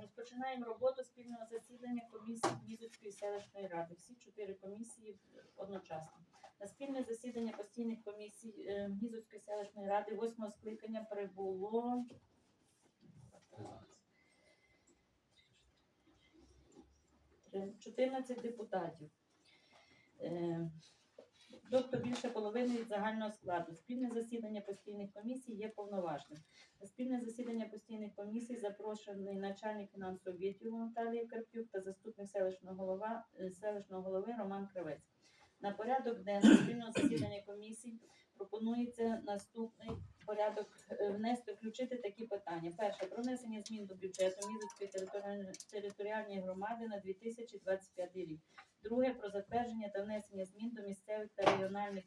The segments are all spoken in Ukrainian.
Розпочинаємо роботу спільного засідання комісії Мізоцької селищної ради. Всі чотири комісії одночасно. На спільне засідання постійних комісій е, Мізоцької селищної ради восьмого скликання прибуло 14 депутатів. Тобто більше половини від загального складу. Спільне засідання постійних комісій є повноважним. На спільне засідання постійних комісій запрошений начальник фінансового відділу Наталія Карпюк та заступник селищного голова е, селищного голови Роман Кравець. На порядок денний спільного засідання комісій пропонується наступний порядок е, внести, включити такі питання. Перше про внесення змін до бюджету Мізоцької територіальної громади на 2025 рік. Друге про затвердження та внесення змін до місцевих та регіональних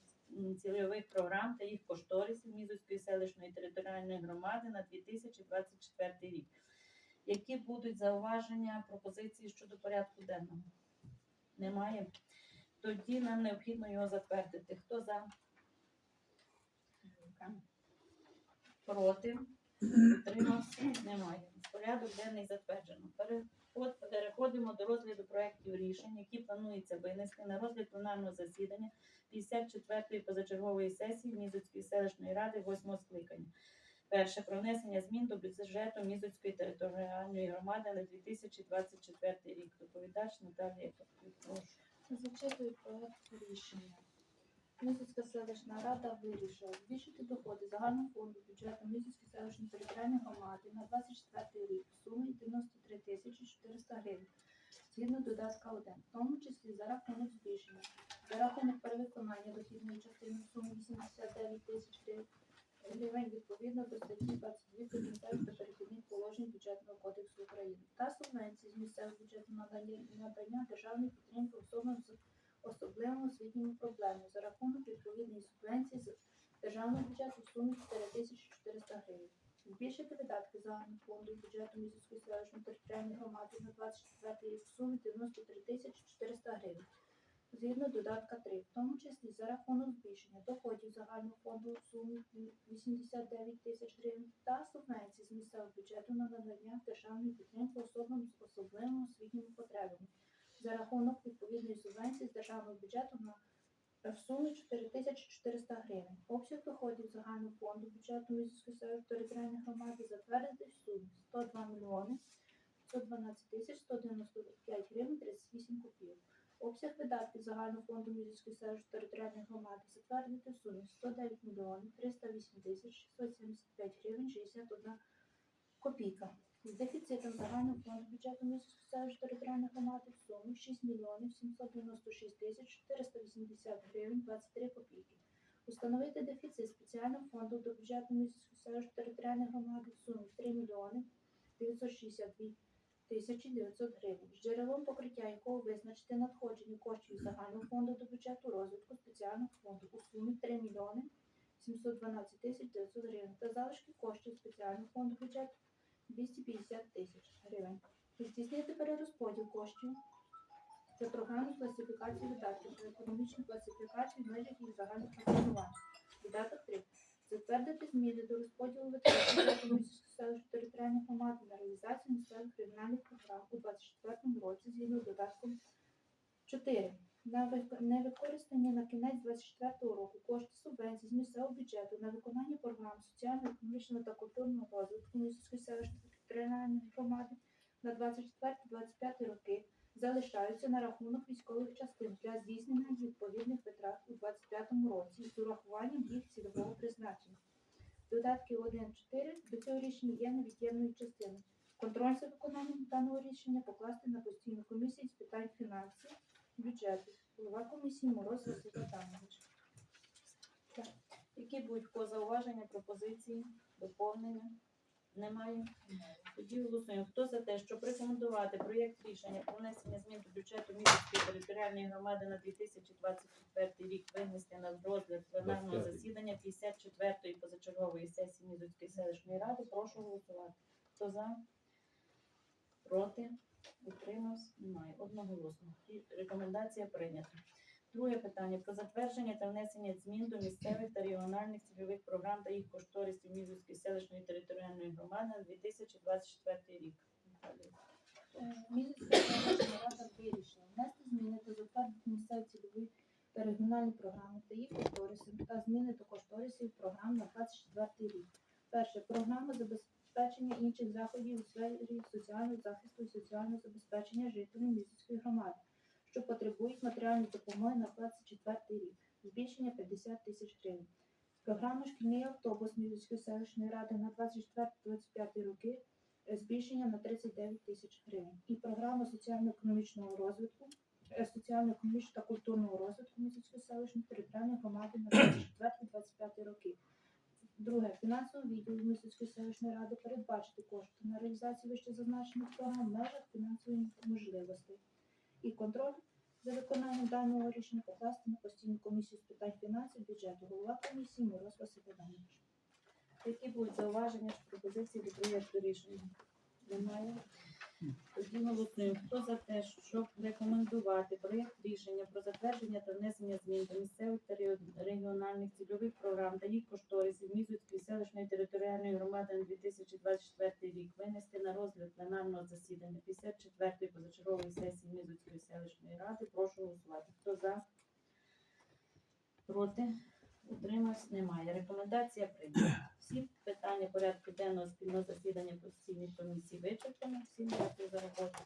цільових програм та їх кошторисів Мізоцької селищної територіальної громади на 2024 рік. Які будуть зауваження, пропозиції щодо порядку денного? Немає. Тоді нам необхідно його затвердити. Хто за? Проти? Утримався? Немає. Порядок денний затверджено. Переход- Переходимо до розгляду проєктів рішень, які планується винести на розгляд пленарного засідання 54-ї позачергової сесії Мізоцької селищної ради 8 скликання. Перше про внесення змін до бюджету Мізоцької територіальної громади на 2024 рік. Доповідач Наталія прошу. Зачитую проект рішення. Місяцька селищна рада вирішила збільшити доходи загального фонду бюджету Місяцької селищної територіальної громади на 24 рік в сумі 93 тисячі 400 гривень згідно додатка 1, в тому числі за рахунок збільшення, за рахунок перевиконання дохідної частини в сумі 89 тисяч гривень відповідно до статті 22 комітету та перехідних положень бюджетного кодексу України та субвенції з місцевого бюджету надання, державної підтримки особам з особливими освітніми проблемами за рахунок відповідної субвенції з державного бюджету в сумі 4400 гривень. Збільшити видатки загального фонду бюджету міської селищної територіальної громади на 24 рік в сумі 93 тисячі 400 гривень. Згідно додатка 3, в тому числі за рахунок збільшення доходів загального фонду в сумі 89 тисяч гривень та субвенції з місцевого бюджету на надання державної підтримки особам з особливими освітніми потребами за рахунок відповідної субвенції з державного бюджету на в сумі 4400 гривень. Обсяг доходів загального фонду бюджету міської територіальної громади затвердити в сумі 102 мільйони 112 тисяч 195 гривень 38 копійок. Обсяг видатків загального фонду міської територіальної громади затвердити сумі 109 мільйонів 308 тисяч 675 гривень 61 копійка. З дефіцитом загального фонду бюджету міської територіальної громади в сумі 6 мільйонів 796 тисяч 480 гривень 23 копійки. Установити дефіцит спеціального фонду до бюджету міської територіальної громади в сумі 3 мільйони 962 тисячі 900 гривень, джерелом покриття якого визначити надходження коштів загального фонду до бюджету розвитку спеціального фонду у сумі 3 мільйони 712 тисяч 900 гривень та залишки коштів спеціального фонду бюджету 250 тисяч гривень. Здійснити перерозподіл коштів за програмну класифікацію видатків та економічну класифікацію в межах їх загальних фінансувань. Видаток 3. Затвердити зміни до розподілу витрат бюджету міської селищної територіальної громади на реалізацію місцевих регіональних програм у 2024 році згідно з додатком 4. На вик- невикористані на кінець 2024 субвенцій з місцевого бюджету на виконання програм соціально-економічного та культурного розвитку міської селищної територіальної громади на 24-25 роки залишаються на рахунок військових частин для здійснення відповідних витрат у 2025 році з урахуванням їх цільового призначення. Додатки 1.4 до цього рішення є невід'ємною частиною. Контроль за виконанням даного рішення покласти на постійну комісію з питань фінансів, бюджету. Голова комісії Мороз Василь Адамович. Які будуть по зауваження, пропозиції, доповнення? Немає. Тоді голосуємо. Хто за те, щоб рекомендувати проєкт рішення про внесення змін до бюджету Місяцької територіальної громади на 2024 рік винести на розгляд пленарного засідання 54-ї позачергової сесії Мізоцької селищної ради, прошу голосувати. Хто за? Проти? Утримався? Немає. Одноголосно. І Рекомендація прийнята. Друге питання про затвердження та внесення змін до місцевих та регіональних цільових програм та їх кошторисів Мізовської селищної територіальної громади на 2024 рік. Е, селищна рада вирішила внести зміни та затвердити місцеві цільові та регіональні програми та їх кошториси та зміни до кошторисів програм на 24 рік. Перше програма забезпечення інших заходів у сфері соціального захисту і соціального забезпечення жителів місяцької громади, що потребують матеріальної допомоги на 24 рік, збільшення 50 тисяч гривень. Програма шкільний автобус Місяцької селищної ради на 24-25 роки е, збільшення на 39 тисяч гривень. І програма соціально-економічного розвитку, е, соціально-економічного та культурного розвитку Місяцької селищної територіальної громади на 24-25 роки. Друге, фінансовий відділ Місяцької селищної ради передбачити кошти на реалізацію вище зазначених програм в межах фінансових можливостей. І контроль за виконанням даного рішення покласти на постійну комісію з питань фінансів бюджету. Голова комісії Мороз Василь. Які будуть зауваження пропозиції до проєкту рішення? Немає. Тоді голосуємо. Хто за те, щоб рекомендувати проєкт рішення про затвердження та внесення змін до місцевих та регіональних цільових програм та їх кошторисів Мізуцької селищної територіальної громади на 2024 рік винести на розгляд пленарного засідання 54-ї позачергової сесії Мізуцької селищної ради. Прошу голосувати. Хто за? Проти? Утримався? Немає. Рекомендація прийнята. Всі питання порядку денного спільного засідання постійних комісій вичерпано. Дякую за роботу.